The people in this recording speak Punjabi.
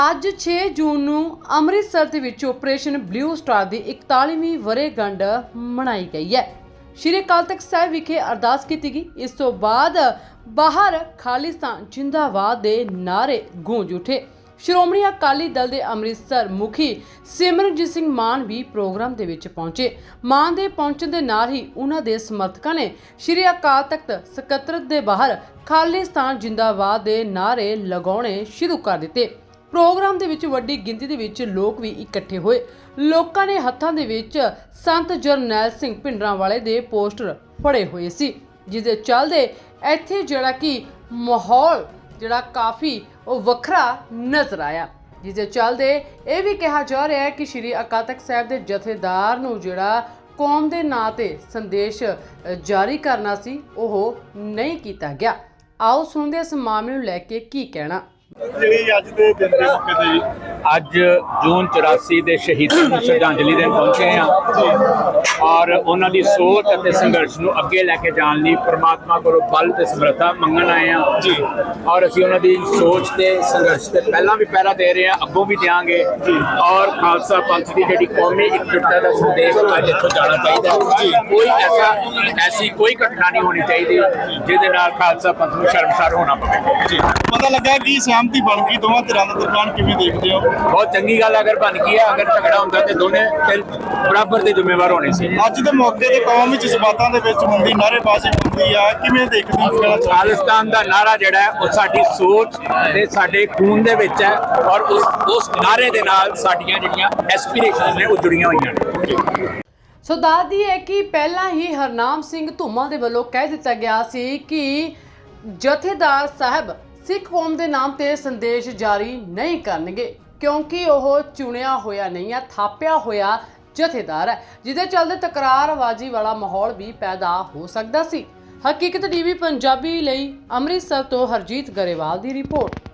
ਅੱਜ 6 ਜੂਨ ਨੂੰ ਅੰਮ੍ਰਿਤਸਰ ਦੇ ਵਿੱਚ ਆਪਰੇਸ਼ਨ ਬਲੂ ਸਟਾਰ ਦੀ 41ਵੀਂ ਵਰ੍ਹੇਗੰਢ ਮਨਾਈ ਗਈ ਹੈ। ਸ਼੍ਰੀ ਅਕਾਲ ਤਖਤ ਸਾਹਿਬ ਵਿਖੇ ਅਰਦਾਸ ਕੀਤੀ ਗਈ। ਇਸ ਤੋਂ ਬਾਅਦ ਬਾਹਰ ਖਾਲਿਸਤਾਨ ਜਿੰਦਾਬਾਦ ਦੇ ਨਾਰੇ ਗੂੰਜ ਉਠੇ। ਸ਼੍ਰੋਮਣੀ ਅਕਾਲੀ ਦਲ ਦੇ ਅੰਮ੍ਰਿਤਸਰ ਮੁਖੀ ਸਿਮਰਨਜੀਤ ਸਿੰਘ ਮਾਨ ਵੀ ਪ੍ਰੋਗਰਾਮ ਦੇ ਵਿੱਚ ਪਹੁੰਚੇ। ਮਾਨ ਦੇ ਪਹੁੰਚਣ ਦੇ ਨਾਲ ਹੀ ਉਹਨਾਂ ਦੇ ਸਮਰਥਕਾਂ ਨੇ ਸ਼੍ਰੀ ਅਕਾਲ ਤਖਤ ਸਕੱਤਰਤ ਦੇ ਬਾਹਰ ਖਾਲਿਸਤਾਨ ਜਿੰਦਾਬਾਦ ਦੇ ਨਾਰੇ ਲਗਾਉਣੇ ਸ਼ੁਰੂ ਕਰ ਦਿੱਤੇ। ਪ੍ਰੋਗਰਾਮ ਦੇ ਵਿੱਚ ਵੱਡੀ ਗਿਣਤੀ ਦੇ ਵਿੱਚ ਲੋਕ ਵੀ ਇਕੱਠੇ ਹੋਏ। ਲੋਕਾਂ ਨੇ ਹੱਥਾਂ ਦੇ ਵਿੱਚ ਸੰਤ ਜਰਨੈਲ ਸਿੰਘ ਭਿੰਡਰਾਂਵਾਲੇ ਦੇ ਪੋਸਟਰ ਫੜੇ ਹੋਏ ਸੀ ਜਿਸ ਦੇ ਚੱਲਦੇ ਇੱਥੇ ਜਿਹੜਾ ਕਿ ਮਾਹੌਲ ਜਿਹੜਾ ਕਾਫੀ ਉਹ ਵੱਖਰਾ ਨਜ਼ਰ ਆਇਆ। ਜਿਸ ਦੇ ਚੱਲਦੇ ਇਹ ਵੀ ਕਿਹਾ ਜਾ ਰਿਹਾ ਹੈ ਕਿ ਸ਼੍ਰੀ ਅਕਾਲ ਤਖਤ ਸਾਹਿਬ ਦੇ ਜਥੇਦਾਰ ਨੂੰ ਜਿਹੜਾ ਕੌਮ ਦੇ ਨਾਂ ਤੇ ਸੰਦੇਸ਼ ਜਾਰੀ ਕਰਨਾ ਸੀ, ਉਹ ਨਹੀਂ ਕੀਤਾ ਗਿਆ। ਆਓ ਸੁਣਦੇ ਇਸ ਮਾਮਲੇ ਨੂੰ ਲੈ ਕੇ ਕੀ ਕਹਿਣਾ। ਜਿਹੜੀ ਅੱਜ ਦੇ ਦਿਨ ਦੇ ਮੌਕੇ ਤੇ ਜੀ। ਅੱਜ ਜੂਨ 84 ਦੇ ਸ਼ਹੀਦਾਂ ਨੂੰ ਸ਼ਰਧਾਂਜਲੀ ਦੇਣ ਪਹੁੰਚੇ ਹਾਂ ਔਰ ਉਹਨਾਂ ਦੀ ਸੋਚ ਅਤੇ ਸੰਘਰਸ਼ ਨੂੰ ਅੱਗੇ ਲੈ ਕੇ ਜਾਣ ਲਈ ਪ੍ਰਮਾਤਮਾ ਕੋਲੋਂ ਬਲ ਤੇ ਸਮਰੱਥਾ ਮੰਗਣ ਆਏ ਹਾਂ। ਜੀ। ਔਰ ਅਸੀਂ ਉਹਨਾਂ ਦੀ ਸੋਚ ਤੇ ਸੰਘਰਸ਼ ਤੇ ਪਹਿਲਾਂ ਵੀ ਪਹਿਰਾ ਦੇ ਰਹੇ ਹਾਂ ਅੱਗੋਂ ਵੀ ਦਿਆਂਗੇ। ਔਰ ਖਾਲਸਾ ਪੰਥ ਦੀ ਜਿਹੜੀ ਕੌਮੀ ਇਕਜੁੱਟਤਾ ਦਾ ਸੰਦੇਸ਼ ਅੱਜ ਇੱਥੋਂ ਜਾਣਾ ਚਾਹੀਦਾ। ਕੋਈ ਐਸਾ ਐਸੀ ਕੋਈ ਘਟਨਾ ਨਹੀਂ ਹੋਣੀ ਚਾਹੀਦੀ ਜਿਹਦੇ ਨਾਲ ਖਾਲਸਾ ਪੰਥ ਨੂੰ ਸ਼ਰਮਸਾਰ ਹੋਣਾ ਪਵੇ ਜੀ। ਪਤਾ ਲੱਗਾ ਕਿ ਸਹਿਮਤੀ ਬਣ ਗਈ ਦੋਵਾਂ ਧਿਰਾਂ ਦੇ ਦਰਮਿਆਨ ਕਿਵੇਂ ਦੇਖਦੇ ਹੋ? ਬਹੁਤ ਚੰਗੀ ਗੱਲ ਹੈ ਅਗਰ ਬਣ ਗਈ ਹੈ ਅਗਰ ਝਗੜਾ ਹੁੰਦਾ ਤੇ ਦੋਨੇ ਬਰਾਬਰ ਦੇ ਜ਼ਿੰਮੇਵਾਰ ਹੋਣੇ ਸੀ। ਅੱਜ ਦੇ ਮੌਕੇ ਤੇ ਕੌਮ ਵਿੱਚ ਜਜ਼ਬਾਤਾਂ ਦੇ ਵਿੱਚ ਹੁੰਦੀ ਨਾਅਰੇਬਾਜ਼ੀ ਹੁੰਦੀ ਆ ਕਿਵੇਂ ਦੇਖਦੇ ਹੋ ਇਸ? ਖਾਲਿਸਤਾਨ ਦਾ ਨਾਰਾ ਜਿਹੜਾ ਹੈ ਉਹ ਸਾਡੀ ਸੋਚ ਤੇ ਸਾਡੇ ਖੂਨ ਦੇ ਵਿੱਚ ਹੈ ਔਰ ਉਸ ਉਸ ਨਾਰੇ ਦੇ ਨਾਲ ਸਾਡੀਆਂ ਜਿਹੜੀਆਂ ਐਸਪੀਰੇਸ਼ਨਸ ਨੇ ਉਹ ਜੁੜੀਆਂ ਹੋਈਆਂ ਨੇ। ਸੋ ਦੱਸਦੀ ਹੈ ਕਿ ਪਹਿਲਾਂ ਹੀ ਹਰਨਾਮ ਸਿੰਘ ਧੂਮਾ ਦੇ ਵੱਲੋਂ ਕਹਿ ਦਿੱਤਾ ਗਿਆ ਸੀ ਕਿ ਜਥੇਦਾਰ ਸਾਹਿਬ ਸਿੱਖ ਕੌਮ ਦੇ ਨਾਮ ਤੇ ਸੰਦੇਸ਼ ਜਾਰੀ ਨਹੀਂ ਕਰਨਗੇ। ਕਿਉਂਕਿ ਉਹ ਚੁਣਿਆ ਹੋਇਆ ਨਹੀਂ ਹੈ ਥਾਪਿਆ ਹੋਇਆ ਜਥੇਦਾਰ ਹੈ, ਜਿਹਦੇ ਚੱਲਦੇ ਤਕਰਾਰਬਾਜ਼ੀ ਵਾਲਾ ਮਾਹੌਲ ਵੀ ਪੈਦਾ ਹੋ ਸਕਦਾ ਸੀ। ਹਕੀਕਤ ਟੀਵੀ ਪੰਜਾਬੀ ਲਈ ਅੰਮ੍ਰਿਤਸਰ ਤੋਂ ਹਰਜੀਤ ਗਰੇਵਾਲ ਦੀ ਰਿਪੋਰਟ।